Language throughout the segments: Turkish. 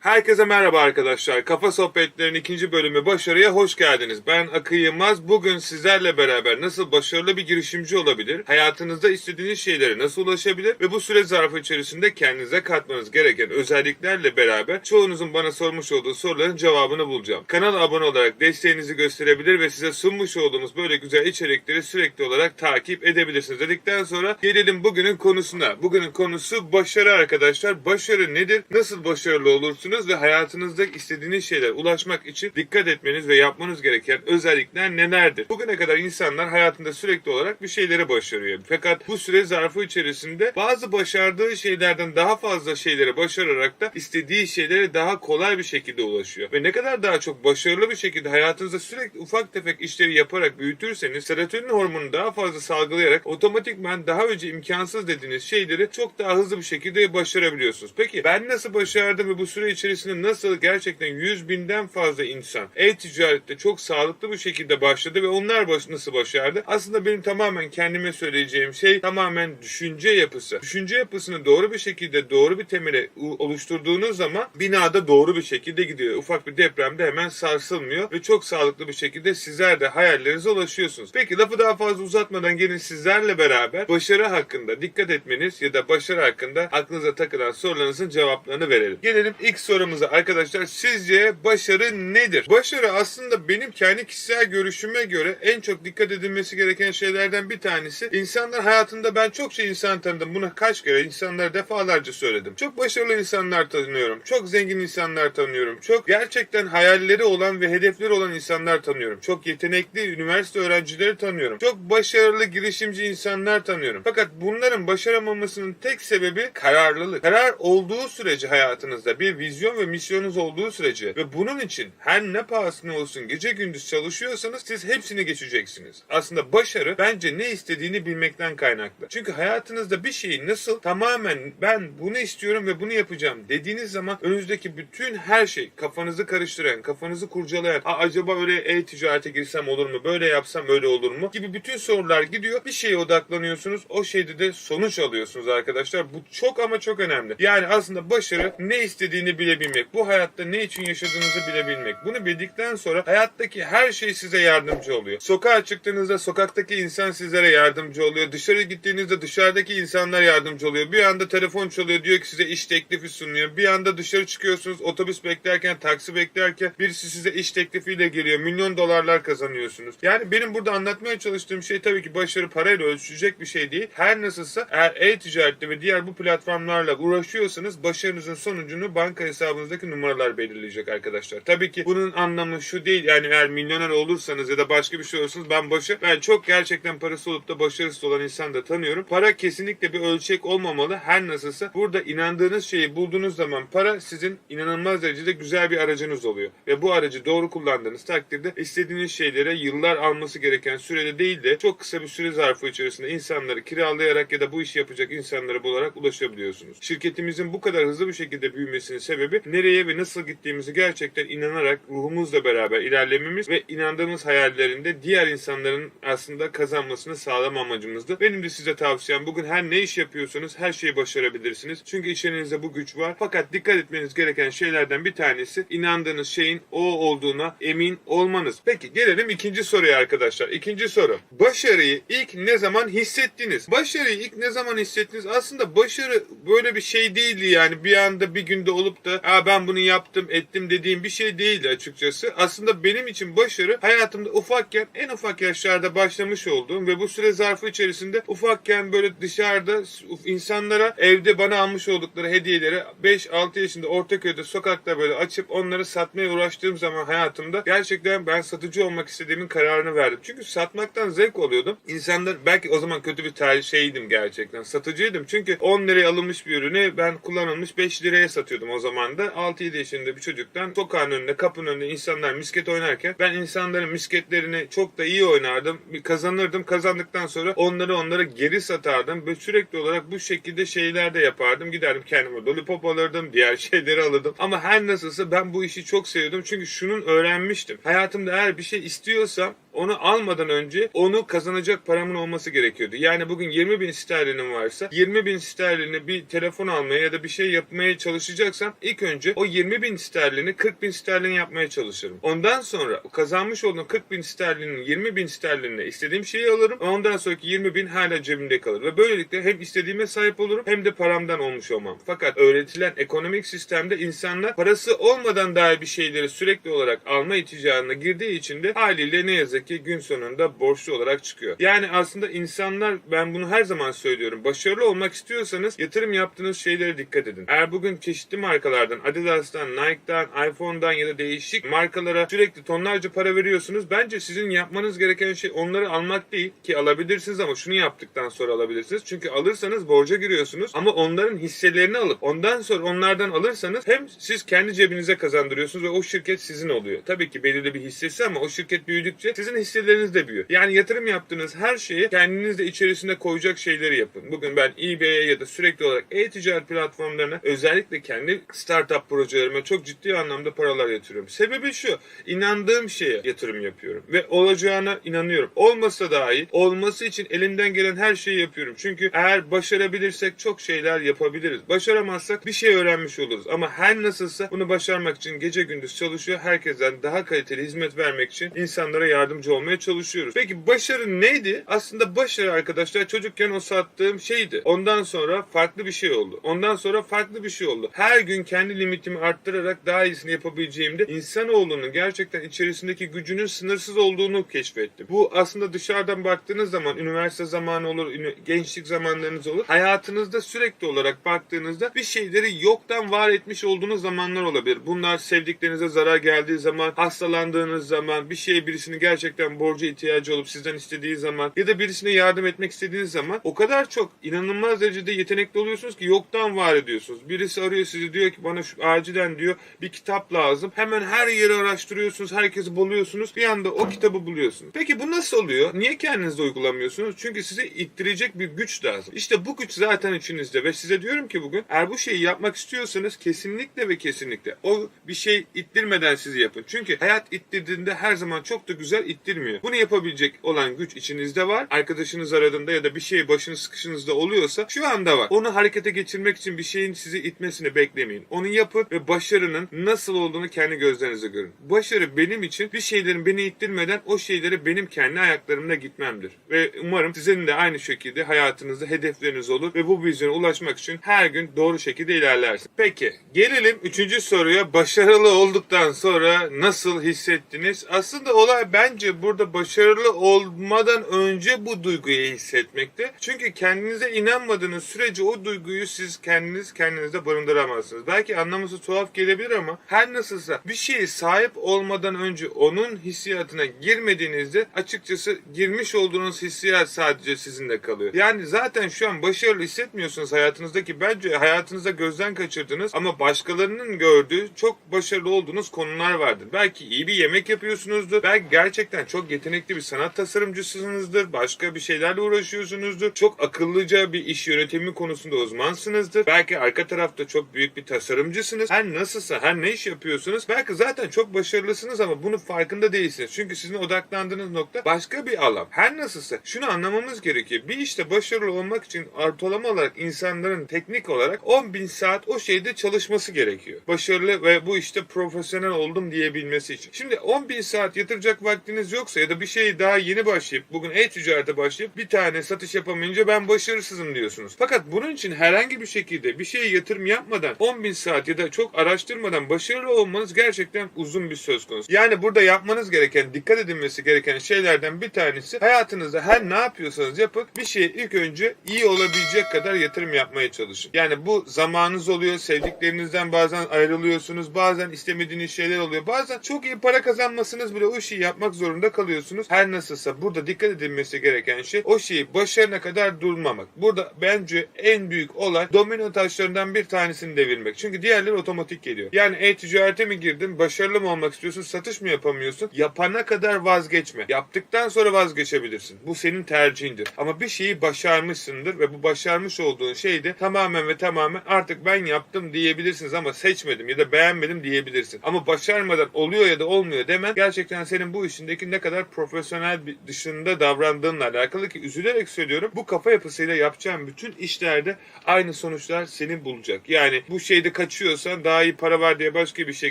Herkese merhaba arkadaşlar. Kafa Sohbetlerinin ikinci bölümü başarıya hoş geldiniz. Ben Akın Yılmaz. Bugün sizlerle beraber nasıl başarılı bir girişimci olabilir, hayatınızda istediğiniz şeylere nasıl ulaşabilir ve bu süre zarfı içerisinde kendinize katmanız gereken özelliklerle beraber çoğunuzun bana sormuş olduğu soruların cevabını bulacağım. Kanala abone olarak desteğinizi gösterebilir ve size sunmuş olduğumuz böyle güzel içerikleri sürekli olarak takip edebilirsiniz dedikten sonra gelelim bugünün konusuna. Bugünün konusu başarı arkadaşlar. Başarı nedir? Nasıl başarılı olursunuz ve hayatınızda istediğiniz şeylere ulaşmak için dikkat etmeniz ve yapmanız gereken özellikler nelerdir? Bugüne kadar insanlar hayatında sürekli olarak bir şeyleri başarıyor. Fakat bu süre zarfı içerisinde bazı başardığı şeylerden daha fazla şeyleri başararak da istediği şeylere daha kolay bir şekilde ulaşıyor. Ve ne kadar daha çok başarılı bir şekilde hayatınızda sürekli ufak tefek işleri yaparak büyütürseniz serotonin hormonunu daha fazla salgılayarak otomatikman daha önce imkansız dediğiniz şeyleri çok daha hızlı bir şekilde başarabiliyorsunuz. Peki ben nasıl başardım ve bu süre içerisinde nasıl gerçekten 100 binden fazla insan e-ticarette çok sağlıklı bir şekilde başladı ve onlar baş, nasıl başardı? Aslında benim tamamen kendime söyleyeceğim şey tamamen düşünce yapısı. Düşünce yapısını doğru bir şekilde doğru bir temele oluşturduğunuz zaman binada doğru bir şekilde gidiyor. Ufak bir depremde hemen sarsılmıyor ve çok sağlıklı bir şekilde sizler de hayallerinize ulaşıyorsunuz. Peki lafı daha fazla uzatmadan gelin sizlerle beraber başarı hakkında dikkat etmeniz ya da başarı hakkında aklınıza takılan sorularınızın cevaplarını verelim. Gelelim ilk sorumuza arkadaşlar. Sizce başarı nedir? Başarı aslında benim kendi kişisel görüşüme göre en çok dikkat edilmesi gereken şeylerden bir tanesi. İnsanlar hayatında ben çok şey insan tanıdım. Bunu kaç kere insanlara defalarca söyledim. Çok başarılı insanlar tanıyorum. Çok zengin insanlar tanıyorum. Çok gerçekten hayalleri olan ve hedefleri olan insanlar tanıyorum. Çok yetenekli üniversite öğrencileri tanıyorum. Çok başarılı girişimci insanlar tanıyorum. Fakat bunların başaramamasının tek sebebi kararlılık. Karar olduğu sürece hayatınızda bir vizyon ve misyonunuz olduğu sürece ve bunun için her ne pahasına olsun gece gündüz çalışıyorsanız siz hepsini geçeceksiniz. Aslında başarı bence ne istediğini bilmekten kaynaklı. Çünkü hayatınızda bir şeyi nasıl tamamen ben bunu istiyorum ve bunu yapacağım dediğiniz zaman önünüzdeki bütün her şey kafanızı karıştıran, kafanızı kurcalayan, "Aa, acaba öyle e-ticarete girsem olur mu, böyle yapsam öyle olur mu gibi bütün sorular gidiyor. Bir şeye odaklanıyorsunuz. O şeyde de sonuç alıyorsunuz arkadaşlar. Bu çok ama çok önemli. Yani aslında başarı ne istediğini bilebilmek. Bu hayatta ne için yaşadığınızı bilebilmek. Bunu bildikten sonra hayattaki her şey size yardımcı oluyor. Sokağa çıktığınızda sokaktaki insan sizlere yardımcı oluyor. Dışarı gittiğinizde dışarıdaki insanlar yardımcı oluyor. Bir anda telefon çalıyor diyor ki size iş teklifi sunuyor. Bir anda dışarı çıkıyorsunuz otobüs beklerken, taksi beklerken birisi size iş teklifiyle geliyor. Milyon dolarlar kazanıyorsunuz. Yani benim burada anlatmaya çalıştığım şey tabii ki başarı parayla ölçülecek bir şey değil. Her nasılsa eğer e-ticarette ve diğer bu platformlarla uğraşıyorsanız başarınızın sonucunu banka hesabınızdaki numaralar belirleyecek arkadaşlar. Tabii ki bunun anlamı şu değil. Yani eğer milyoner olursanız ya da başka bir şey olursanız ben başı ben çok gerçekten parası olup da başarısız olan insan da tanıyorum. Para kesinlikle bir ölçek olmamalı. Her nasılsa burada inandığınız şeyi bulduğunuz zaman para sizin inanılmaz derecede güzel bir aracınız oluyor. Ve bu aracı doğru kullandığınız takdirde istediğiniz şeylere yıllar alması gereken sürede değil de çok kısa bir süre zarfı içerisinde insanları kiralayarak ya da bu işi yapacak insanları bularak ulaşabiliyorsunuz. Şirketimizin bu kadar hızlı bir şekilde büyümesinin sebebi nereye ve nasıl gittiğimizi gerçekten inanarak ruhumuzla beraber ilerlememiz ve inandığımız hayallerinde diğer insanların aslında kazanmasını sağlama amacımızdı. Benim de size tavsiyem bugün her ne iş yapıyorsanız her şeyi başarabilirsiniz. Çünkü içerinizde bu güç var. Fakat dikkat etmeniz gereken şeylerden bir tanesi inandığınız şeyin o olduğuna emin olmanız. Peki gelelim ikinci soruya arkadaşlar. İkinci soru. Başarıyı ilk ne zaman hissettiniz? Başarıyı ilk ne zaman hissettiniz? Aslında başarı böyle bir şey değildi yani bir anda bir günde olup da Aa, ben bunu yaptım ettim dediğim bir şey değildi açıkçası. Aslında benim için başarı hayatımda ufakken en ufak yaşlarda başlamış olduğum ve bu süre zarfı içerisinde ufakken böyle dışarıda insanlara evde bana almış oldukları hediyeleri 5-6 yaşında Ortaköy'de sokakta böyle açıp onları satmaya uğraştığım zaman hayatımda gerçekten ben satıcı olmak istediğimin kararını verdim. Çünkü satmaktan zevk alıyordum. İnsanlar belki o zaman kötü bir ter şeydim gerçekten. Satıcıydım. Çünkü 10 liraya alınmış bir ürünü ben kullanılmış 5 liraya satıyordum o zaman da. 6-7 yaşında bir çocuktan sokağın önünde, kapının önünde insanlar misket oynarken ben insanların misketlerini çok da iyi oynardım. Kazanırdım. Kazandıktan sonra onları onlara geri satardım. Ve sürekli olarak bu şekilde şeyler de yapardım. Giderdim kendime lollipop alırdım. Diğer şeyleri alırdım. Ama her nasılsa ben bu işi çok seviyordum. Çünkü şunun öğrenmiştim. Hayatımda eğer bir şey istiyorsam onu almadan önce onu kazanacak paramın olması gerekiyordu. Yani bugün 20 bin sterlinim varsa 20 bin sterlini bir telefon almaya ya da bir şey yapmaya çalışacaksam ilk önce o 20 bin sterlini 40 bin sterlin yapmaya çalışırım. Ondan sonra kazanmış olduğum 40 bin sterlinin 20 bin sterlinle istediğim şeyi alırım. Ondan sonraki 20 bin hala cebimde kalır. Ve böylelikle hem istediğime sahip olurum hem de paramdan olmuş olmam. Fakat öğretilen ekonomik sistemde insanlar parası olmadan dahi bir şeyleri sürekli olarak alma iticağına girdiği için de haliyle ne yazık ki gün sonunda borçlu olarak çıkıyor. Yani aslında insanlar ben bunu her zaman söylüyorum. Başarılı olmak istiyorsanız yatırım yaptığınız şeylere dikkat edin. Eğer bugün çeşitli markalardan Adidas'tan, Nike'dan, iPhone'dan ya da değişik markalara sürekli tonlarca para veriyorsunuz. Bence sizin yapmanız gereken şey onları almak değil ki alabilirsiniz ama şunu yaptıktan sonra alabilirsiniz. Çünkü alırsanız borca giriyorsunuz ama onların hisselerini alıp ondan sonra onlardan alırsanız hem siz kendi cebinize kazandırıyorsunuz ve o şirket sizin oluyor. Tabii ki belirli bir hissesi ama o şirket büyüdükçe sizin hisseleriniz de büyüyor. Yani yatırım yaptığınız her şeyi kendiniz de içerisinde koyacak şeyleri yapın. Bugün ben eBay'e ya da sürekli olarak e-ticaret platformlarına özellikle kendi startup projelerime çok ciddi anlamda paralar yatırıyorum. Sebebi şu. inandığım şeye yatırım yapıyorum ve olacağına inanıyorum. Olmasa dahi olması için elimden gelen her şeyi yapıyorum. Çünkü eğer başarabilirsek çok şeyler yapabiliriz. Başaramazsak bir şey öğrenmiş oluruz. Ama her nasılsa bunu başarmak için gece gündüz çalışıyor. Herkesten daha kaliteli hizmet vermek için insanlara yardımcı olmaya çalışıyoruz. Peki başarı neydi? Aslında başarı arkadaşlar çocukken o sattığım şeydi. Ondan sonra farklı bir şey oldu. Ondan sonra farklı bir şey oldu. Her gün kendi limitimi arttırarak daha iyisini yapabileceğimde insanoğlunun gerçekten içerisindeki gücünün sınırsız olduğunu keşfettim. Bu aslında dışarıdan baktığınız zaman üniversite zamanı olur, gençlik zamanlarınız olur. Hayatınızda sürekli olarak baktığınızda bir şeyleri yoktan var etmiş olduğunuz zamanlar olabilir. Bunlar sevdiklerinize zarar geldiği zaman, hastalandığınız zaman, bir şeye birisinin gerçekten borcu ihtiyacı olup sizden istediği zaman ya da birisine yardım etmek istediğiniz zaman o kadar çok inanılmaz derecede yetenekli oluyorsunuz ki yoktan var ediyorsunuz. Birisi arıyor sizi diyor ki bana şu acilen diyor bir kitap lazım. Hemen her yeri araştırıyorsunuz, herkesi buluyorsunuz. Bir anda o kitabı buluyorsunuz. Peki bu nasıl oluyor? Niye kendinizde uygulamıyorsunuz? Çünkü size ittirecek bir güç lazım. İşte bu güç zaten içinizde ve size diyorum ki bugün eğer bu şeyi yapmak istiyorsanız kesinlikle ve kesinlikle o bir şey ittirmeden sizi yapın. Çünkü hayat ittirdiğinde her zaman çok da güzel ittirmiyor. Bunu yapabilecek olan güç içinizde var. Arkadaşınız aradığında ya da bir şey başınız sıkışınızda oluyorsa şu anda var. Onu harekete geçirmek için bir şeyin sizi itmesini beklemeyin. Onu yapın ve başarının nasıl olduğunu kendi gözlerinizle görün. Başarı benim için bir şeylerin beni ittirmeden o şeylere benim kendi ayaklarımla gitmemdir. Ve umarım sizin de aynı şekilde hayatınızda hedefleriniz olur ve bu vizyona ulaşmak için her gün doğru şekilde ilerlersiniz. Peki gelelim üçüncü soruya. Başarılı olduktan sonra nasıl hissettiniz? Aslında olay bence burada başarılı olmadan önce bu duyguyu hissetmekte. Çünkü kendinize inanmadığınız sürece o duyguyu siz kendiniz kendinizde barındıramazsınız. Belki anlaması tuhaf gelebilir ama her nasılsa bir şeye sahip olmadan önce onun hissiyatına girmediğinizde açıkçası girmiş olduğunuz hissiyat sadece sizinle kalıyor. Yani zaten şu an başarılı hissetmiyorsunuz hayatınızdaki bence hayatınızda gözden kaçırdığınız ama başkalarının gördüğü çok başarılı olduğunuz konular vardır. Belki iyi bir yemek yapıyorsunuzdur. Belki gerçekten çok yetenekli bir sanat tasarımcısınızdır. Başka bir şeylerle uğraşıyorsunuzdur. Çok akıllıca bir iş yönetimi konusunda uzmansınızdır. Belki arka tarafta çok büyük bir tasarımcısınız. Her nasılsa, her ne iş yapıyorsunuz. Belki zaten çok başarılısınız ama bunun farkında değilsiniz. Çünkü sizin odaklandığınız nokta başka bir alan. Her nasılsa şunu anlamamız gerekiyor. Bir işte başarılı olmak için ortalama olarak insanların teknik olarak 10 bin saat o şeyde çalışması gerekiyor. Başarılı ve bu işte profesyonel oldum diyebilmesi için. Şimdi 10 bin saat yatıracak vaktiniz yoksa ya da bir şeyi daha yeni başlayıp bugün e-ticarete başlayıp bir tane satış yapamayınca ben başarısızım diyorsunuz. Fakat bunun için herhangi bir şekilde bir şeye yatırım yapmadan 10 bin saat ya da çok araştırmadan başarılı olmanız gerçekten uzun bir söz konusu. Yani burada yapmanız gereken, dikkat edilmesi gereken şeylerden bir tanesi hayatınızda her ne yapıyorsanız yapın bir şeye ilk önce iyi olabilecek kadar yatırım yapmaya çalışın. Yani bu zamanınız oluyor, sevdiklerinizden bazen ayrılıyorsunuz, bazen istemediğiniz şeyler oluyor. Bazen çok iyi para kazanmasınız bile o işi yapmak zorunda kalıyorsunuz. Her nasılsa burada dikkat edilmesi gereken şey o şeyi başarına kadar durmamak. Burada bence en büyük olay domino taşlarından bir tanesini devirmek. Çünkü diğerleri otomatik geliyor. Yani e-ticarete mi girdin, başarılı mı olmak istiyorsun, satış mı yapamıyorsun? Yapana kadar vazgeçme. Yaptıktan sonra vazgeçebilirsin. Bu senin tercihindir. Ama bir şeyi başarmışsındır ve bu başarmış olduğun şey de tamamen ve tamamen artık ben yaptım diyebilirsiniz ama seçmedim ya da beğenmedim diyebilirsin. Ama başarmadan oluyor ya da olmuyor demen gerçekten senin bu işindeki işindeki ne kadar profesyonel bir dışında davrandığınla alakalı ki üzülerek söylüyorum. Bu kafa yapısıyla yapacağın bütün işlerde aynı sonuçlar seni bulacak. Yani bu şeyde kaçıyorsan daha iyi para var diye başka bir şey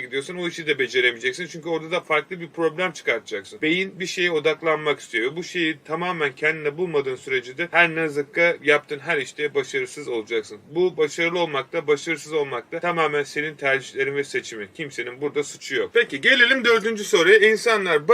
gidiyorsan o işi de beceremeyeceksin. Çünkü orada da farklı bir problem çıkartacaksın. Beyin bir şeye odaklanmak istiyor. Bu şeyi tamamen kendine bulmadığın sürece de her ne zıkka yaptığın her işte başarısız olacaksın. Bu başarılı olmakta, başarısız olmakta tamamen senin tercihlerin ve seçimin. Kimsenin burada suçu yok. Peki gelelim dördüncü soruya. İnsanlar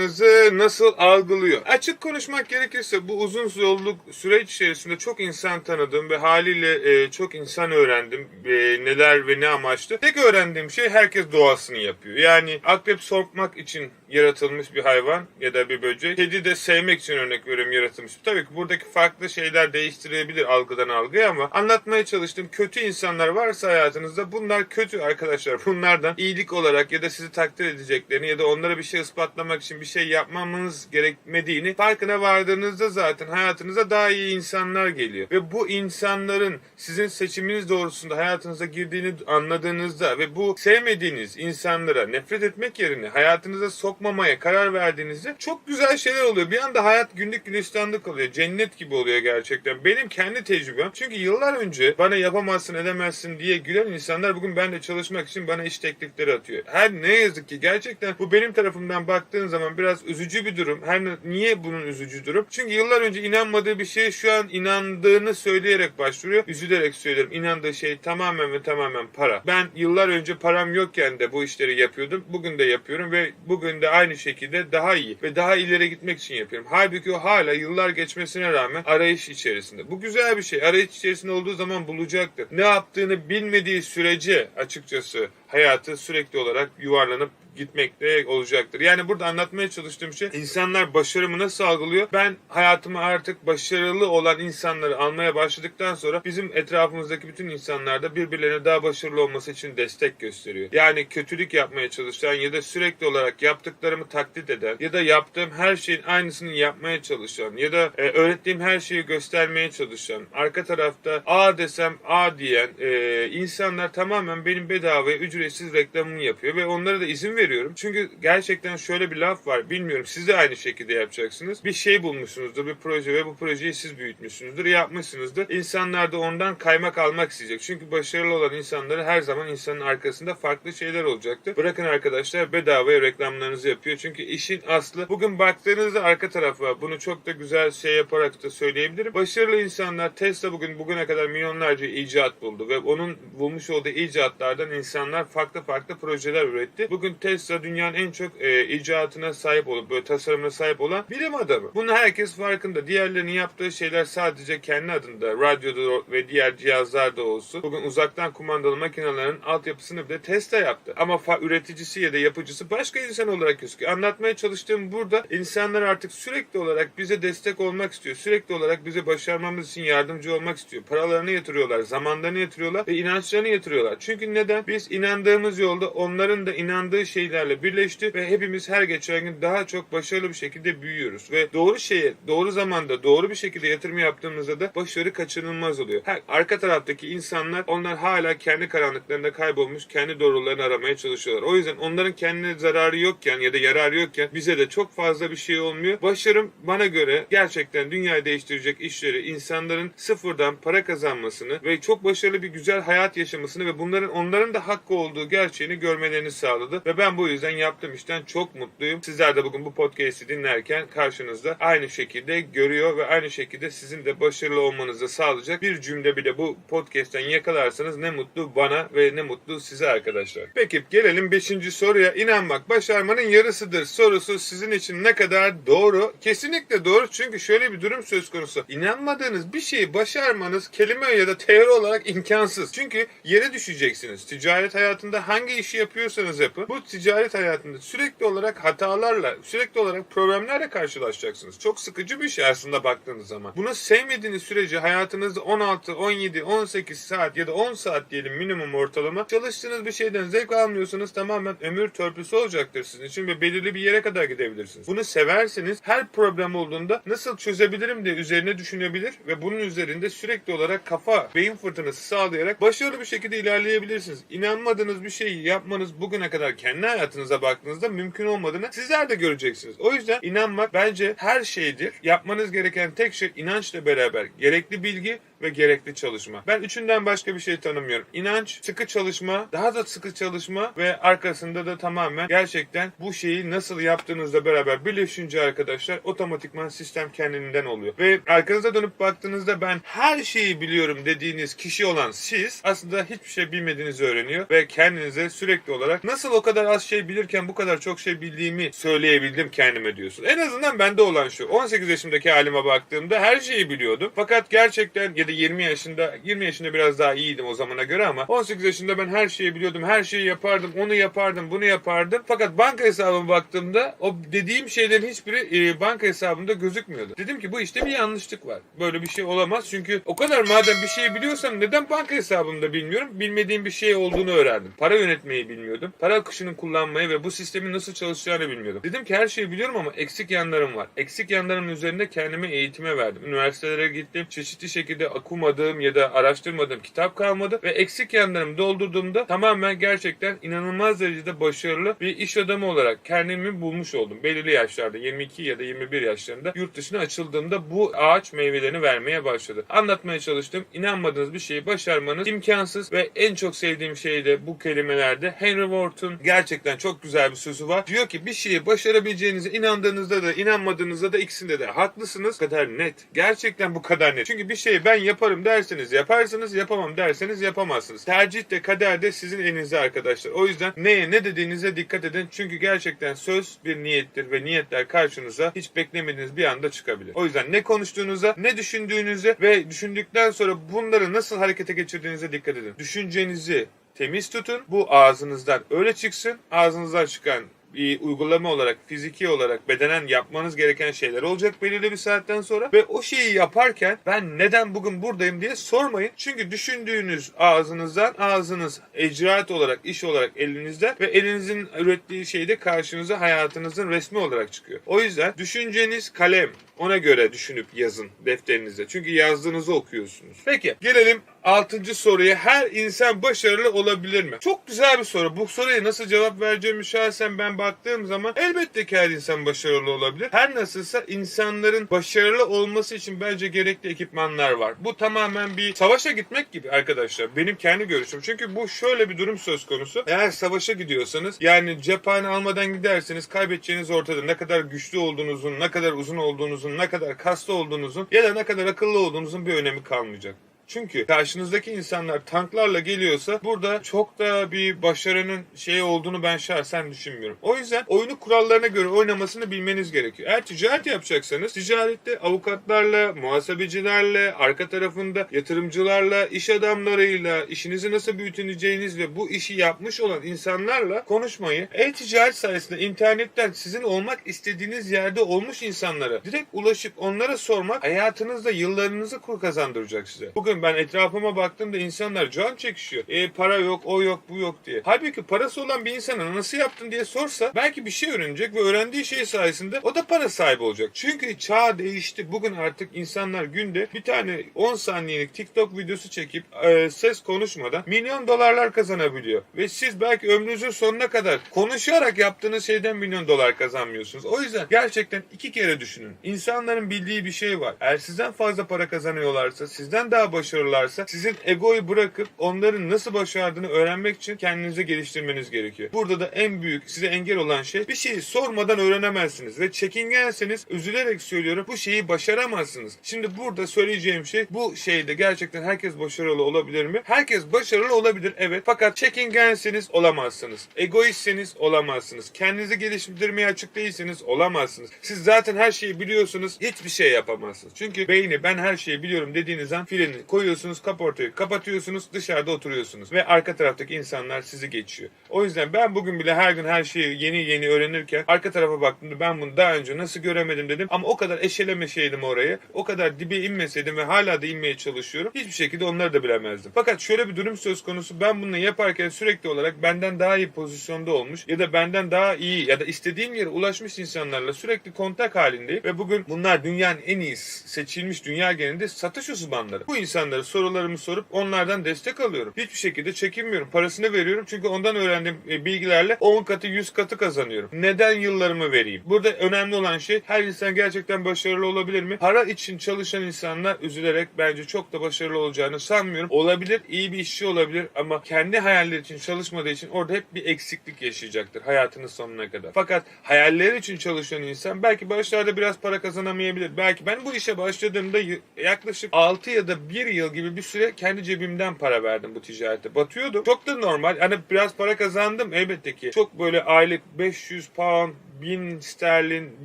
başarınızı nasıl algılıyor? Açık konuşmak gerekirse bu uzun yolculuk süreç içerisinde çok insan tanıdım ve haliyle e, çok insan öğrendim. E, neler ve ne amaçlı. Tek öğrendiğim şey herkes doğasını yapıyor. Yani akrep sormak için yaratılmış bir hayvan ya da bir böcek. Kedi de sevmek için örnek veriyorum yaratılmış. Tabii ki buradaki farklı şeyler değiştirebilir algıdan algıya ama anlatmaya çalıştığım kötü insanlar varsa hayatınızda bunlar kötü arkadaşlar. Bunlardan iyilik olarak ya da sizi takdir edeceklerini ya da onlara bir şey ispatlamak için bir şey yapmamanız gerekmediğini farkına vardığınızda zaten hayatınıza daha iyi insanlar geliyor. Ve bu insanların sizin seçiminiz doğrultusunda hayatınıza girdiğini anladığınızda ve bu sevmediğiniz insanlara nefret etmek yerine hayatınıza sokmamaya karar verdiğinizde çok güzel şeyler oluyor. Bir anda hayat günlük gülistanlık oluyor. Cennet gibi oluyor gerçekten. Benim kendi tecrübem. Çünkü yıllar önce bana yapamazsın edemezsin diye gülen insanlar bugün benimle çalışmak için bana iş teklifleri atıyor. Her ne yazık ki gerçekten bu benim tarafımdan baktığın zaman biraz üzücü bir durum. Her niye bunun üzücü durum? Çünkü yıllar önce inanmadığı bir şeye şu an inandığını söyleyerek başvuruyor. Üzülerek söylüyorum. İnandığı şey tamamen ve tamamen para. Ben yıllar önce param yokken de bu işleri yapıyordum. Bugün de yapıyorum ve bugün de aynı şekilde daha iyi ve daha ileri gitmek için yapıyorum. Halbuki o hala yıllar geçmesine rağmen arayış içerisinde. Bu güzel bir şey. Arayış içerisinde olduğu zaman bulacaktır. Ne yaptığını bilmediği sürece açıkçası hayatı sürekli olarak yuvarlanıp gitmekte olacaktır. Yani burada anlatmaya çalıştığım şey insanlar başarımı nasıl algılıyor? Ben hayatımı artık başarılı olan insanları almaya başladıktan sonra bizim etrafımızdaki bütün insanlar da birbirlerine daha başarılı olması için destek gösteriyor. Yani kötülük yapmaya çalışan ya da sürekli olarak yaptıklarımı taklit eden ya da yaptığım her şeyin aynısını yapmaya çalışan ya da e, öğrettiğim her şeyi göstermeye çalışan arka tarafta A desem A diyen e, insanlar tamamen benim bedavaya ücretsiz reklamımı yapıyor ve onlara da izin veriyorum. Çünkü gerçekten şöyle bir laf var. Bilmiyorum siz de aynı şekilde yapacaksınız. Bir şey bulmuşsunuzdur, bir proje ve bu projeyi siz büyütmüşsünüzdür, yapmışsınızdır. İnsanlar da ondan kaymak almak isteyecek. Çünkü başarılı olan insanları her zaman insanın arkasında farklı şeyler olacaktır. Bırakın arkadaşlar bedavaya reklamlarınızı yapıyor. Çünkü işin aslı bugün baktığınızda arka tarafa bunu çok da güzel şey yaparak da söyleyebilirim. Başarılı insanlar Tesla bugün bugüne kadar milyonlarca icat buldu ve onun bulmuş olduğu icatlardan insanlar farklı farklı projeler üretti. Bugün Tesla dünyanın en çok e, icatına sahip olup böyle tasarımına sahip olan bilim adamı. Bunu herkes farkında. Diğerlerinin yaptığı şeyler sadece kendi adında radyoda ve diğer cihazlarda olsun. Bugün uzaktan kumandalı makinelerin altyapısını bile Tesla yaptı. Ama üreticisi ya da yapıcısı başka insan olarak gözüküyor. Anlatmaya çalıştığım burada insanlar artık sürekli olarak bize destek olmak istiyor. Sürekli olarak bize başarmamız için yardımcı olmak istiyor. Paralarını yatırıyorlar, zamanlarını yatırıyorlar ve inançlarını yatırıyorlar. Çünkü neden? Biz inandığımız yolda onların da inandığı şeylerle birleşti ve hepimiz her geçen gün daha çok başarılı bir şekilde büyüyoruz. Ve doğru şeye, doğru zamanda, doğru bir şekilde yatırım yaptığımızda da başarı kaçınılmaz oluyor. Her, arka taraftaki insanlar onlar hala kendi karanlıklarında kaybolmuş, kendi doğrularını aramaya çalışıyorlar. O yüzden onların kendine zararı yokken ya da yararı yokken bize de çok fazla bir şey olmuyor. Başarım bana göre gerçekten dünyayı değiştirecek işleri, insanların sıfırdan para kazanmasını ve çok başarılı bir güzel hayat yaşamasını ve bunların onların da hakkı olduğu gerçeğini görmelerini sağladı. Ve ben bu yüzden yaptığım işten çok mutluyum. Sizler de bugün bu podcast'i dinlerken karşınızda aynı şekilde görüyor ve aynı şekilde sizin de başarılı olmanızı sağlayacak bir cümle bile bu podcast'ten yakalarsanız ne mutlu bana ve ne mutlu size arkadaşlar. Peki gelelim 5. soruya. İnanmak başarmanın yarısıdır sorusu sizin için ne kadar doğru? Kesinlikle doğru çünkü şöyle bir durum söz konusu. İnanmadığınız bir şeyi başarmanız kelime ya da teori olarak imkansız. Çünkü yere düşeceksiniz. Ticaret hayatında hangi işi yapıyorsanız yapın. Bu ticaret hayatında sürekli olarak hatalarla, sürekli olarak problemlerle karşılaşacaksınız. Çok sıkıcı bir şey aslında baktığınız zaman. Bunu sevmediğiniz sürece hayatınızda 16, 17, 18 saat ya da 10 saat diyelim minimum ortalama çalıştığınız bir şeyden zevk almıyorsanız tamamen ömür törpüsü olacaktır sizin için ve belirli bir yere kadar gidebilirsiniz. Bunu severseniz her problem olduğunda nasıl çözebilirim diye üzerine düşünebilir ve bunun üzerinde sürekli olarak kafa, beyin fırtınası sağlayarak başarılı bir şekilde ilerleyebilirsiniz. İnanmadığınız bir şeyi yapmanız bugüne kadar kendi hayatınıza baktığınızda mümkün olmadığını sizler de göreceksiniz. O yüzden inanmak bence her şeydir. Yapmanız gereken tek şey inançla beraber gerekli bilgi ve gerekli çalışma. Ben üçünden başka bir şey tanımıyorum. İnanç, sıkı çalışma, daha da sıkı çalışma ve arkasında da tamamen gerçekten bu şeyi nasıl yaptığınızla beraber birleşince arkadaşlar otomatikman sistem kendinden oluyor. Ve arkanıza dönüp baktığınızda ben her şeyi biliyorum dediğiniz kişi olan siz aslında hiçbir şey bilmediğinizi öğreniyor ve kendinize sürekli olarak nasıl o kadar az şey bilirken bu kadar çok şey bildiğimi söyleyebildim kendime diyorsun. En azından bende olan şu. 18 yaşımdaki halime baktığımda her şeyi biliyordum. Fakat gerçekten 7 de 20 yaşında 20 yaşında biraz daha iyiydim o zamana göre ama 18 yaşında ben her şeyi biliyordum. Her şeyi yapardım. Onu yapardım. Bunu yapardım. Fakat banka hesabıma baktığımda o dediğim şeylerin hiçbiri e, banka hesabımda gözükmüyordu. Dedim ki bu işte bir yanlışlık var. Böyle bir şey olamaz. Çünkü o kadar madem bir şeyi biliyorsam neden banka hesabımda bilmiyorum? Bilmediğim bir şey olduğunu öğrendim. Para yönetmeyi bilmiyordum. Para akışını kullanmayı ve bu sistemin nasıl çalışacağını bilmiyordum. Dedim ki her şeyi biliyorum ama eksik yanlarım var. Eksik yanlarım üzerinde kendimi eğitime verdim. Üniversitelere gittim. Çeşitli şekilde okumadığım ya da araştırmadığım kitap kalmadı ve eksik yanlarımı doldurduğumda tamamen gerçekten inanılmaz derecede başarılı bir iş adamı olarak kendimi bulmuş oldum. Belirli yaşlarda 22 ya da 21 yaşlarında yurt dışına açıldığımda bu ağaç meyvelerini vermeye başladı. Anlatmaya çalıştım. İnanmadığınız bir şeyi başarmanız imkansız ve en çok sevdiğim şey de bu kelimelerde Henry Ward'un gerçekten çok güzel bir sözü var. Diyor ki bir şeyi başarabileceğinize inandığınızda da inanmadığınızda da ikisinde de haklısınız. Bu kadar net. Gerçekten bu kadar net. Çünkü bir şeyi ben yaparım derseniz yaparsınız, yapamam derseniz yapamazsınız. Tercih de kader de sizin elinizde arkadaşlar. O yüzden neye ne dediğinize dikkat edin. Çünkü gerçekten söz bir niyettir ve niyetler karşınıza hiç beklemediğiniz bir anda çıkabilir. O yüzden ne konuştuğunuza, ne düşündüğünüze ve düşündükten sonra bunları nasıl harekete geçirdiğinize dikkat edin. Düşüncenizi temiz tutun. Bu ağzınızdan öyle çıksın. Ağzınızdan çıkan bir uygulama olarak, fiziki olarak bedenen yapmanız gereken şeyler olacak belirli bir saatten sonra. Ve o şeyi yaparken ben neden bugün buradayım diye sormayın. Çünkü düşündüğünüz ağzınızdan, ağzınız icraat olarak, iş olarak elinizden ve elinizin ürettiği şey de karşınıza hayatınızın resmi olarak çıkıyor. O yüzden düşünceniz kalem. Ona göre düşünüp yazın defterinize. Çünkü yazdığınızı okuyorsunuz. Peki gelelim 6. soruya. Her insan başarılı olabilir mi? Çok güzel bir soru. Bu soruya nasıl cevap vereceğimi şahsen ben baktığım zaman elbette ki her insan başarılı olabilir. Her nasılsa insanların başarılı olması için bence gerekli ekipmanlar var. Bu tamamen bir savaşa gitmek gibi arkadaşlar. Benim kendi görüşüm. Çünkü bu şöyle bir durum söz konusu. Eğer savaşa gidiyorsanız yani cephane almadan giderseniz kaybedeceğiniz ortada. Ne kadar güçlü olduğunuzun, ne kadar uzun olduğunuzun, ne kadar kaslı olduğunuzun ya da ne kadar akıllı olduğunuzun bir önemi kalmayacak. Çünkü karşınızdaki insanlar tanklarla geliyorsa burada çok da bir başarının şey olduğunu ben şahsen düşünmüyorum. O yüzden oyunu kurallarına göre oynamasını bilmeniz gerekiyor. Eğer ticaret yapacaksanız ticarette avukatlarla, muhasebecilerle, arka tarafında yatırımcılarla, iş adamlarıyla, işinizi nasıl büyüteceğiniz ve bu işi yapmış olan insanlarla konuşmayı e-ticaret sayesinde internetten sizin olmak istediğiniz yerde olmuş insanlara direkt ulaşıp onlara sormak hayatınızda yıllarınızı kur kazandıracak size. Bugün ben etrafıma baktığımda insanlar can çekişiyor. E para yok, o yok, bu yok diye. Halbuki parası olan bir insana nasıl yaptın diye sorsa belki bir şey öğrenecek ve öğrendiği şey sayesinde o da para sahibi olacak. Çünkü çağ değişti. Bugün artık insanlar günde bir tane 10 saniyelik TikTok videosu çekip e, ses konuşmadan milyon dolarlar kazanabiliyor. Ve siz belki ömrünüzün sonuna kadar konuşarak yaptığınız şeyden milyon dolar kazanmıyorsunuz. O yüzden gerçekten iki kere düşünün. İnsanların bildiği bir şey var. Eğer sizden fazla para kazanıyorlarsa, sizden daha başarılılarsa sizin egoyu bırakıp onların nasıl başardığını öğrenmek için kendinizi geliştirmeniz gerekiyor. Burada da en büyük size engel olan şey bir şeyi sormadan öğrenemezsiniz ve çekingenseniz üzülerek söylüyorum bu şeyi başaramazsınız. Şimdi burada söyleyeceğim şey bu şeyde gerçekten herkes başarılı olabilir mi? Herkes başarılı olabilir evet fakat çekingenseniz olamazsınız. Egoistseniz olamazsınız. Kendinizi geliştirmeye açık değilseniz olamazsınız. Siz zaten her şeyi biliyorsunuz hiçbir şey yapamazsınız. Çünkü beyni ben her şeyi biliyorum dediğiniz an freni koyuyorsunuz kaportayı kapatıyorsunuz dışarıda oturuyorsunuz ve arka taraftaki insanlar sizi geçiyor. O yüzden ben bugün bile her gün her şeyi yeni yeni öğrenirken arka tarafa baktığımda ben bunu daha önce nasıl göremedim dedim ama o kadar eşelemeseydim orayı o kadar dibe inmeseydim ve hala da inmeye çalışıyorum hiçbir şekilde onları da bilemezdim. Fakat şöyle bir durum söz konusu ben bunu yaparken sürekli olarak benden daha iyi pozisyonda olmuş ya da benden daha iyi ya da istediğim yere ulaşmış insanlarla sürekli kontak halindeyim ve bugün bunlar dünyanın en iyi seçilmiş dünya genelinde satış uzmanları. Bu insanlar insanlara sorularımı sorup onlardan destek alıyorum. Hiçbir şekilde çekinmiyorum. Parasını veriyorum çünkü ondan öğrendiğim e, bilgilerle 10 katı 100 katı kazanıyorum. Neden yıllarımı vereyim? Burada önemli olan şey her insan gerçekten başarılı olabilir mi? Para için çalışan insanlar üzülerek bence çok da başarılı olacağını sanmıyorum. Olabilir, iyi bir işçi olabilir ama kendi hayalleri için çalışmadığı için orada hep bir eksiklik yaşayacaktır hayatının sonuna kadar. Fakat hayalleri için çalışan insan belki başlarda biraz para kazanamayabilir. Belki ben bu işe başladığımda yaklaşık 6 ya da 1 yıl gibi bir süre kendi cebimden para verdim bu ticarete. Batıyordum. Çok da normal. Hani biraz para kazandım elbette ki. Çok böyle aylık 500 pound 1000 sterlin,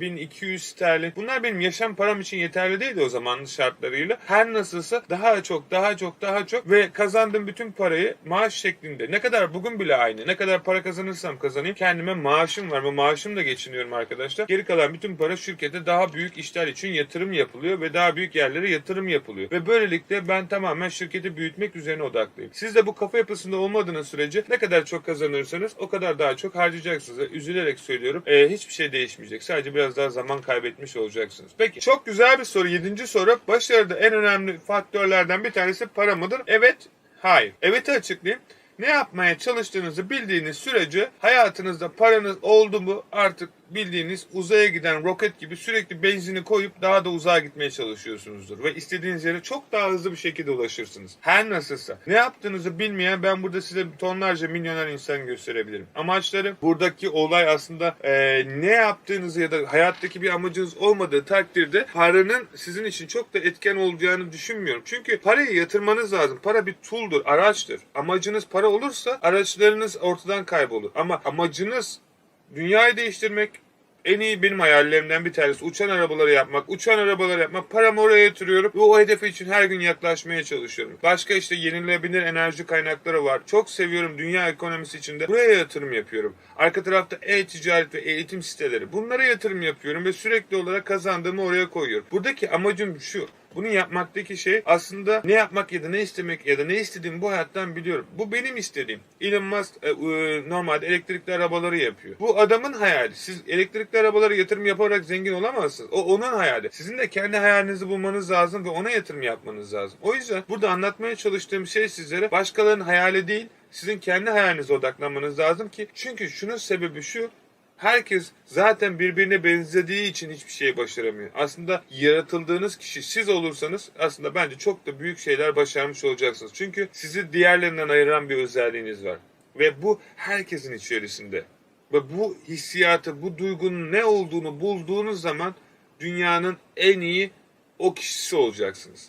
1200 sterlin. Bunlar benim yaşam param için yeterli değildi o zamanın şartlarıyla. Her nasılsa daha çok, daha çok, daha çok ve kazandığım bütün parayı maaş şeklinde. Ne kadar bugün bile aynı. Ne kadar para kazanırsam kazanayım. Kendime maaşım var. Bu maaşımla geçiniyorum arkadaşlar. Geri kalan bütün para şirkete daha büyük işler için yatırım yapılıyor ve daha büyük yerlere yatırım yapılıyor. Ve böylelikle ben tamamen şirketi büyütmek üzerine odaklıyım. Siz de bu kafa yapısında olmadığınız sürece ne kadar çok kazanırsanız o kadar daha çok harcayacaksınız. Üzülerek söylüyorum. Ee, hiçbir şey değişmeyecek. Sadece biraz daha zaman kaybetmiş olacaksınız. Peki çok güzel bir soru. Yedinci soru. Başarıda en önemli faktörlerden bir tanesi para mıdır? Evet. Hayır. Evet'i açıklayayım. Ne yapmaya çalıştığınızı bildiğiniz sürece hayatınızda paranız oldu mu artık bildiğiniz uzaya giden roket gibi sürekli benzini koyup daha da uzağa gitmeye çalışıyorsunuzdur. Ve istediğiniz yere çok daha hızlı bir şekilde ulaşırsınız. Her nasılsa. Ne yaptığınızı bilmeyen ben burada size tonlarca milyoner insan gösterebilirim. Amaçları buradaki olay aslında eee, ne yaptığınızı ya da hayattaki bir amacınız olmadığı takdirde paranın sizin için çok da etken olacağını düşünmüyorum. Çünkü parayı yatırmanız lazım. Para bir tool'dur, araçtır. Amacınız para olursa araçlarınız ortadan kaybolur. Ama amacınız dünyayı değiştirmek en iyi benim hayallerimden bir tanesi. Uçan arabaları yapmak, uçan arabaları yapmak. Paramı oraya yatırıyorum ve o hedefe için her gün yaklaşmaya çalışıyorum. Başka işte yenilenebilir enerji kaynakları var. Çok seviyorum dünya ekonomisi içinde. Buraya yatırım yapıyorum. Arka tarafta e-ticaret ve eğitim siteleri. Bunlara yatırım yapıyorum ve sürekli olarak kazandığımı oraya koyuyorum. Buradaki amacım şu. Bunu yapmaktaki şey aslında ne yapmak ya da ne istemek ya da ne istediğimi bu hayattan biliyorum. Bu benim istediğim. Elon Musk e, normalde elektrikli arabaları yapıyor. Bu adamın hayali. Siz elektrikli arabalara yatırım yaparak zengin olamazsınız. O onun hayali. Sizin de kendi hayalinizi bulmanız lazım ve ona yatırım yapmanız lazım. O yüzden burada anlatmaya çalıştığım şey sizlere başkalarının hayali değil, sizin kendi hayalinize odaklanmanız lazım ki çünkü şunun sebebi şu Herkes zaten birbirine benzediği için hiçbir şey başaramıyor. Aslında yaratıldığınız kişi siz olursanız aslında bence çok da büyük şeyler başarmış olacaksınız. Çünkü sizi diğerlerinden ayıran bir özelliğiniz var. Ve bu herkesin içerisinde. Ve bu hissiyatı, bu duygunun ne olduğunu bulduğunuz zaman dünyanın en iyi o kişisi olacaksınız.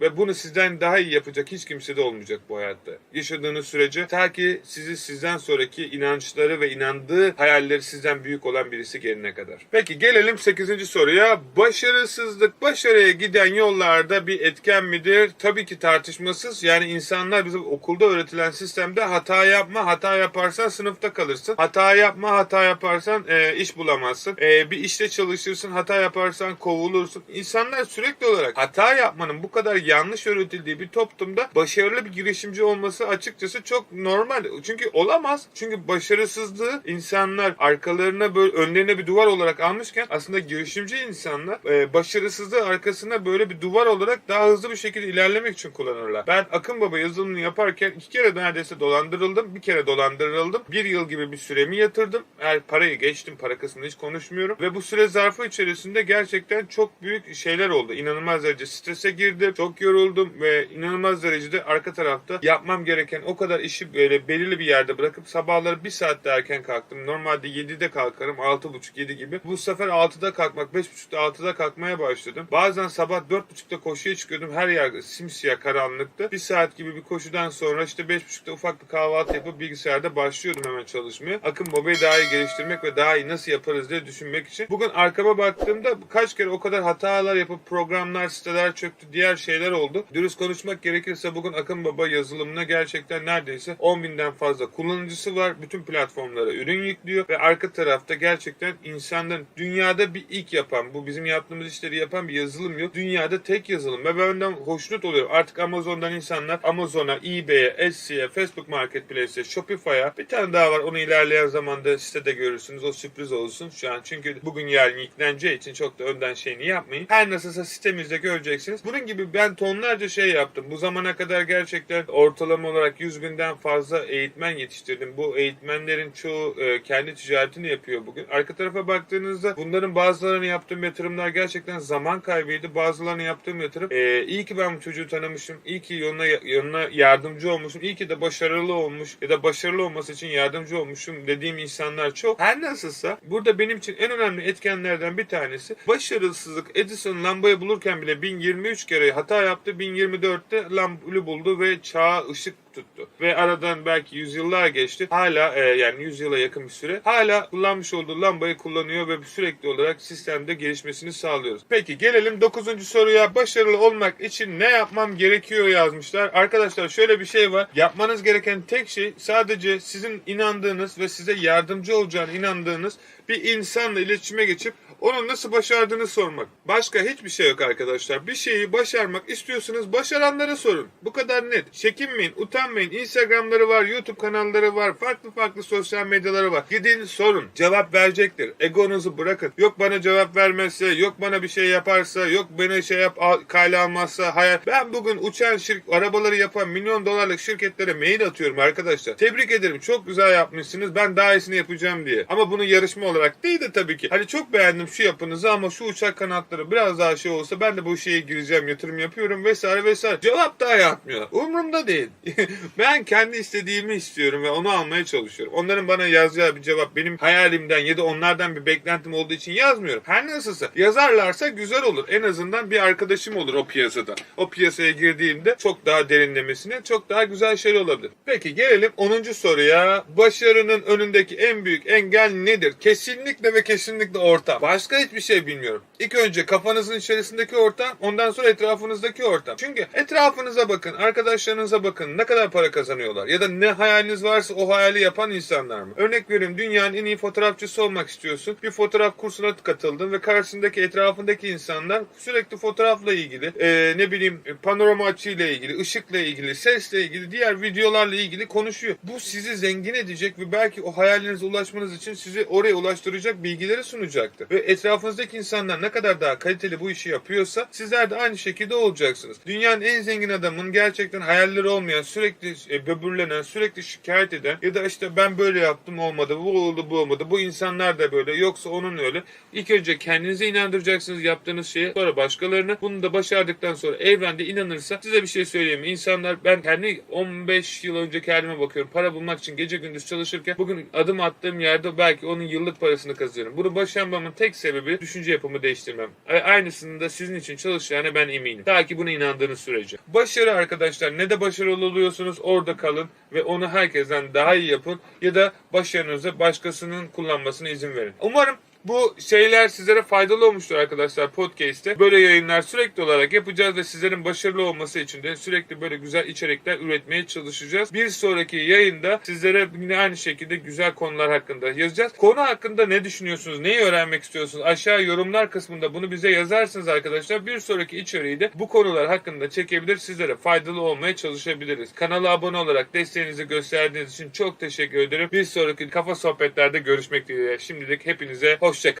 Ve bunu sizden daha iyi yapacak hiç kimse de olmayacak bu hayatta. Yaşadığınız sürece ta ki sizi sizden sonraki inançları ve inandığı hayalleri sizden büyük olan birisi gelene kadar. Peki gelelim 8. soruya. Başarısızlık başarıya giden yollarda bir etken midir? Tabii ki tartışmasız. Yani insanlar bizim okulda öğretilen sistemde hata yapma, hata yaparsan sınıfta kalırsın. Hata yapma, hata yaparsan e, iş bulamazsın. E, bir işte çalışırsın, hata yaparsan kovulursun. İnsanlar sürekli olarak hata yapmanın bu kadar yanlış öğretildiği bir toplumda başarılı bir girişimci olması açıkçası çok normal. Çünkü olamaz. Çünkü başarısızlığı insanlar arkalarına böyle önlerine bir duvar olarak almışken aslında girişimci insanlar e, başarısızlığı arkasına böyle bir duvar olarak daha hızlı bir şekilde ilerlemek için kullanırlar. Ben Akın Baba yazılımını yaparken iki kere neredeyse dolandırıldım. Bir kere dolandırıldım. Bir yıl gibi bir süremi yatırdım. Eğer parayı geçtim para kısmını hiç konuşmuyorum. Ve bu süre zarfı içerisinde gerçekten çok büyük şeyler oldu. İnanılmaz derece strese girdim. Çok yoruldum ve inanılmaz derecede arka tarafta yapmam gereken o kadar işi böyle belirli bir yerde bırakıp sabahları bir saat daha erken kalktım. Normalde 7'de kalkarım 6.30-7 gibi. Bu sefer 6'da kalkmak 5.30'da 6'da kalkmaya başladım. Bazen sabah 4.30'da koşuya çıkıyordum. Her yer simsiyah karanlıktı. Bir saat gibi bir koşudan sonra işte 5.30'da ufak bir kahvaltı yapıp bilgisayarda başlıyordum hemen çalışmaya. Akın Baba'yı daha iyi geliştirmek ve daha iyi nasıl yaparız diye düşünmek için. Bugün arkama baktığımda kaç kere o kadar hatalar yapıp programlar, siteler çöktü, diğer şeyler oldu. Dürüst konuşmak gerekirse bugün Akın Baba yazılımına gerçekten neredeyse 10 binden fazla kullanıcısı var. Bütün platformlara ürün yüklüyor ve arka tarafta gerçekten insanların dünyada bir ilk yapan, bu bizim yaptığımız işleri yapan bir yazılım yok. Dünyada tek yazılım ve ben ondan hoşnut oluyorum. Artık Amazon'dan insanlar Amazon'a, eBay'e, Etsy'ye, Facebook Marketplace'e, Shopify'a bir tane daha var. Onu ilerleyen zamanda sitede görürsünüz. O sürpriz olsun şu an. Çünkü bugün yarın yükleneceği için çok da önden şeyini yapmayın. Her nasılsa sitemizde göreceksiniz. Bunun gibi ben tonlarca şey yaptım. Bu zamana kadar gerçekten ortalama olarak 100 binden fazla eğitmen yetiştirdim. Bu eğitmenlerin çoğu e, kendi ticaretini yapıyor bugün. Arka tarafa baktığınızda bunların bazılarını yaptığım yatırımlar gerçekten zaman kaybıydı. Bazılarını yaptığım yatırım e, iyi ki ben bu çocuğu tanımışım. İyi ki yoluna, yoluna yardımcı olmuşum. İyi ki de başarılı olmuş ya da başarılı olması için yardımcı olmuşum dediğim insanlar çok. Her nasılsa burada benim için en önemli etkenlerden bir tanesi başarısızlık. Edison lambayı bulurken bile 1023 kere hata yaptı. 1024'te lambayı buldu ve çağa ışık tuttu. Ve aradan belki yüzyıllar geçti. Hala e, yani yüzyıla yakın bir süre. Hala kullanmış olduğu lambayı kullanıyor ve sürekli olarak sistemde gelişmesini sağlıyoruz. Peki gelelim 9. soruya. Başarılı olmak için ne yapmam gerekiyor yazmışlar. Arkadaşlar şöyle bir şey var. Yapmanız gereken tek şey sadece sizin inandığınız ve size yardımcı olacağına inandığınız bir insanla iletişime geçip onun nasıl başardığını sormak. Başka hiçbir şey yok arkadaşlar. Bir şeyi başarmak istiyorsanız başaranlara sorun. Bu kadar net. Çekinmeyin, utanmayın. Instagramları var, YouTube kanalları var, farklı farklı sosyal medyaları var. Gidin sorun. Cevap verecektir. Egonuzu bırakın. Yok bana cevap vermezse, yok bana bir şey yaparsa, yok bana şey yap al- kale almazsa hayal. Ben bugün uçan şirk arabaları yapan milyon dolarlık şirketlere mail atıyorum arkadaşlar. Tebrik ederim. Çok güzel yapmışsınız. Ben daha iyisini yapacağım diye. Ama bunu yarışma olarak değil de tabii ki. Hani çok beğendim şu yapınızı ama şu uçak kanatları biraz daha şey olsa ben de bu şeye gireceğim, yatırım yapıyorum vesaire vesaire. Cevap daha yapmıyorlar. Umurumda değil. ben kendi istediğimi istiyorum ve onu almaya çalışıyorum. Onların bana yazacağı bir cevap benim hayalimden ya da onlardan bir beklentim olduğu için yazmıyorum. Her nasılsa yazarlarsa güzel olur. En azından bir arkadaşım olur o piyasada. O piyasaya girdiğimde çok daha derinlemesine çok daha güzel şeyler olabilir. Peki gelelim 10. soruya. Başarının önündeki en büyük engel nedir? Kesinlikle ve kesinlikle ortam. Başka hiçbir şey bilmiyorum. İlk önce kafanızın içerisindeki ortam, ondan sonra etrafınızdaki ortam. Çünkü etrafınıza bakın, arkadaşlarınıza bakın ne kadar para kazanıyorlar ya da ne hayaliniz varsa o hayali yapan insanlar mı? Örnek vereyim dünyanın en iyi fotoğrafçısı olmak istiyorsun. Bir fotoğraf kursuna katıldın ve karşısındaki etrafındaki insanlar sürekli fotoğrafla ilgili, e, ne bileyim panorama açıyla ilgili, ışıkla ilgili, sesle ilgili, diğer videolarla ilgili konuşuyor. Bu sizi zengin edecek ve belki o hayalinize ulaşmanız için sizi oraya ulaştıracak bilgileri sunacaktır. Ve etrafınızdaki insanlar ne kadar daha kaliteli bu işi yapıyorsa sizler de aynı şekilde olacaksınız. Dünyanın en zengin adamın gerçekten hayalleri olmayan, sürekli e, böbürlenen, sürekli şikayet eden ya da işte ben böyle yaptım olmadı, bu oldu bu olmadı, bu insanlar da böyle yoksa onun öyle. İlk önce kendinize inandıracaksınız yaptığınız şeye sonra başkalarını. Bunu da başardıktan sonra evrende inanırsa size bir şey söyleyeyim. İnsanlar ben kendi 15 yıl önce kendime bakıyorum. Para bulmak için gece gündüz çalışırken bugün adım attığım yerde belki onun yıllık parasını kazanıyorum. Bunu başarmamın tek sebebi düşünce yapımı değiştirmem. Aynısını da sizin için çalışacağına ben eminim. Ta ki buna inandığınız sürece. Başarı arkadaşlar ne de başarılı oluyorsunuz orada kalın ve onu herkesten daha iyi yapın ya da başarınızı başkasının kullanmasına izin verin. Umarım bu şeyler sizlere faydalı olmuştur arkadaşlar podcast'te. Böyle yayınlar sürekli olarak yapacağız ve sizlerin başarılı olması için de sürekli böyle güzel içerikler üretmeye çalışacağız. Bir sonraki yayında sizlere yine aynı şekilde güzel konular hakkında yazacağız. Konu hakkında ne düşünüyorsunuz? Neyi öğrenmek istiyorsunuz? Aşağı yorumlar kısmında bunu bize yazarsınız arkadaşlar. Bir sonraki içeriği de bu konular hakkında çekebilir. Sizlere faydalı olmaya çalışabiliriz. Kanala abone olarak desteğinizi gösterdiğiniz için çok teşekkür ederim. Bir sonraki kafa sohbetlerde görüşmek dileğiyle. Şimdilik hepinize hoşçakalın.